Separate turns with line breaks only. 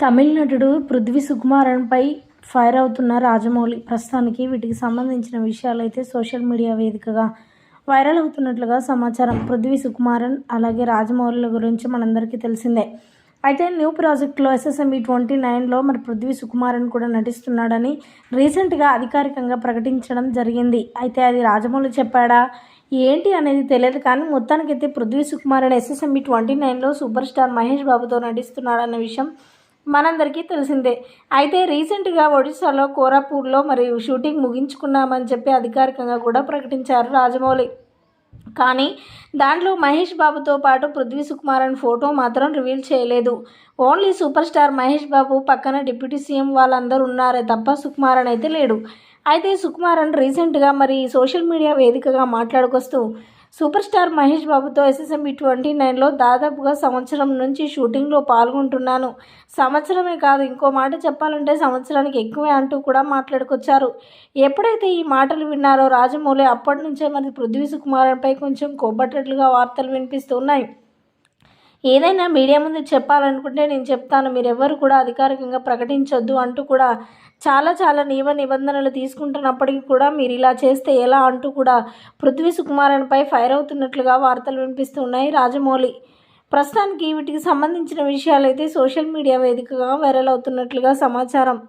తమిళ నటుడు పృథ్వీ సుకుమారన్పై ఫైర్ అవుతున్న రాజమౌళి. ప్రస్తుతానికి వీటికి సంబంధించిన విషయాలైతే సోషల్ మీడియా వేదికగా వైరల్ అవుతున్నట్లుగా సమాచారం పృథ్వీ సుకుమారన్ అలాగే రాజమౌళిల గురించి మనందరికీ తెలిసిందే. అయితే న్యూ ప్రాజెక్ట్లో ఎస్ఎస్ఎంఈ ట్వంటీ నైన్లో మరి పృథ్వీ సుకుమారన్ కూడా నటిస్తున్నాడని రీసెంట్గా అధికారికంగా ప్రకటించడం జరిగింది. అయితే అది రాజమౌళి చెప్పాడా? ఏంటి అనేది తెలియదు కానీ మొత్తానికైతే Prithvi Sukumaran S S M B twenty నైన్లో సూపర్ స్టార్ మహేష్ బాబుతో నటిస్తున్నాడన్న విషయం మనందరికీ తెలిసిందే. అయితే రీసెంట్గా ఒడిశాలో కోరాపూర్లో మరియు షూటింగ్ ముగించుకున్నామని చెప్పి అధికారికంగా కూడా ప్రకటించారు రాజమౌళి. కానీ దాంట్లో మహేష్ బాబుతో పాటు పృథ్వీ సుకుమారన్ ఫోటో మాత్రం రివీల్ చేయలేదు. Only super star Mahesh Babu పక్కన డిప్యూటీ సీఎం వాళ్ళందరూ ఉన్నారే తప్ప సుకుమారన్ అయితే లేడు. అయితే సుకుమారన్ రీసెంట్గా మరి సోషల్ మీడియా వేదికగా మాట్లాడుకొస్తూ సూపర్ స్టార్ మహేష్ బాబుతో ఎస్ఎస్ఎంబి ట్వంటీ నైన్లో దాదాపుగా సంవత్సరం నుంచి షూటింగ్లో పాల్గొంటున్నాను. సంవత్సరమే కాదు ఇంకో మాట చెప్పాలంటే సంవత్సరానికి ఎక్కువే అంటూ కూడా మాట్లాడుకొచ్చారు. ఎప్పుడైతే ఈ మాటలు విన్నారో రాజమౌళి అప్పటి నుంచే మరి పృథ్వీ సుకుమారన్పై కొంచెం కొబ్బట్టట్లుగా వార్తలు వినిపిస్తున్నాయి ఏదైనా మీడియా ముందు చెప్పాలనుకుంటే నేను చెప్తాను. మీరెవ్వరు కూడా అధికారికంగా ప్రకటించొద్దు అంటూ కూడా చాలా చాలా నియమ నిబంధనలు తీసుకుంటున్నప్పటికీ కూడా మీరు ఇలా చేస్తే ఎలా అంటూ కూడా పృథ్వీ సుకుమారన్పై ఫైర్ అవుతున్నట్లుగా వార్తలు వినిపిస్తున్నాయి. రాజమౌళి ప్రస్తుతానికి వీటికి సంబంధించిన విషయాలైతే సోషల్ మీడియా వేదికగా వైరల్ అవుతున్నట్లుగా సమాచారం.